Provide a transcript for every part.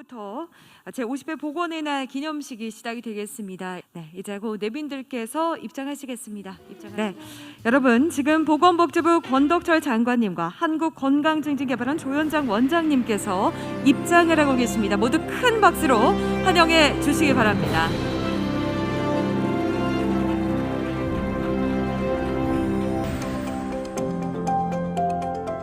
부터 제 50회 복원의 날 기념식이 시작이 되겠습니다. 네, 이제 곧 내빈들께서 입장하시겠습니다. 입장하... 네, 여러분 지금 보건복지부 권덕철 장관님과 한국건강증진개발원 조현장 원장님께서 입장을 하고 계십니다. 모두 큰 박수로 환영해 주시기 바랍니다.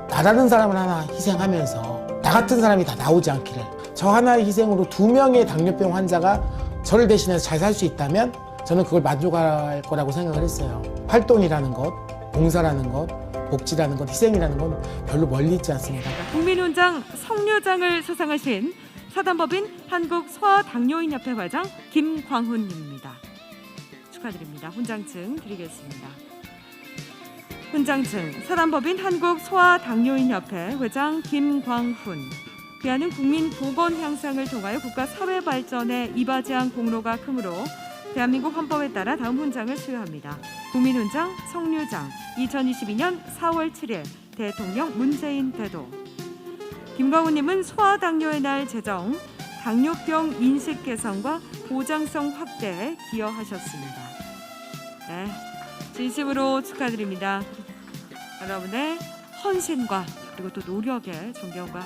나다른 사람을 하나 희생하면서 나 같은 사람이 다 나오지 않기를 저 하나의 희생으로 두 명의 당뇨병 환자가 저를 대신해서 잘 살 수 있다면 저는 그걸 만족할 거라고 생각을 했어요. 활동이라는 것, 봉사라는 것, 복지라는 것, 희생이라는 건 별로 멀리 있지 않습니다. 국민훈장 성류장을 수상하신 사단법인 한국소아당뇨인협회 회장 김광훈님입니다. 축하드립니다. 훈장증 드리겠습니다. 훈장증 사단법인 한국소아당뇨인협회 회장 김광훈 그야는 국민 보건 향상을 통하여 국가 사회 발전에 이바지한 공로가 크므로 대한민국 헌법에 따라 다음 훈장을 수여합니다. 국민훈장 성류장 2022년 4월 7일 대통령 문재인 대도 김광훈님은 소아당뇨의 날 제정 당뇨병 인식 개선과 보장성 확대에 기여하셨습니다. 네, 진심으로 축하드립니다. 여러분의 헌신과 그리고 또 노력에 존경과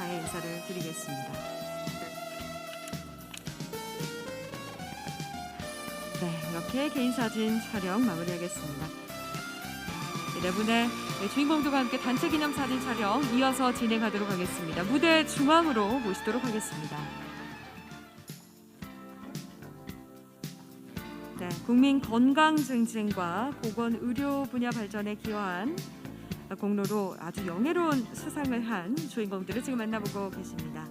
감사의 인사를 드리겠습니다. 네, 이렇게 개인 사진 촬영 마무리하겠습니다. 네, 네 주인공들과 함께 단체 기념 사진 촬영 이어서 진행하도록 하겠습니다. 무대 중앙으로 모시도록 하겠습니다. 네, 국민 건강 증진과 보건 의료 분야 발전에 기여한 공로로 아주 영예로운 수상을 한 주인공들을 지금 만나보고 계십니다.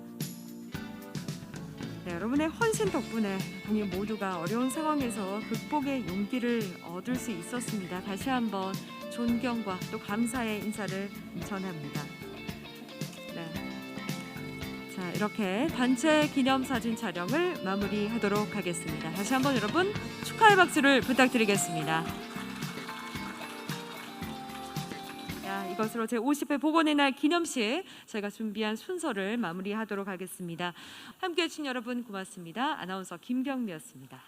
네, 여러분의 헌신 덕분에 국민 모두가 어려운 상황에서 극복의 용기를 얻을 수 있었습니다. 다시 한번 존경과 또 감사의 인사를 전합니다. 네. 자, 이렇게 단체 기념 사진 촬영을 마무리하도록 하겠습니다. 다시 한번 여러분 축하의 박수를 부탁드리겠습니다. 이것으로 제 50회 복원의 날 기념식 저희가 준비한 순서를 마무리하도록 하겠습니다. 함께해 주신 여러분 고맙습니다. 아나운서 김경미였습니다.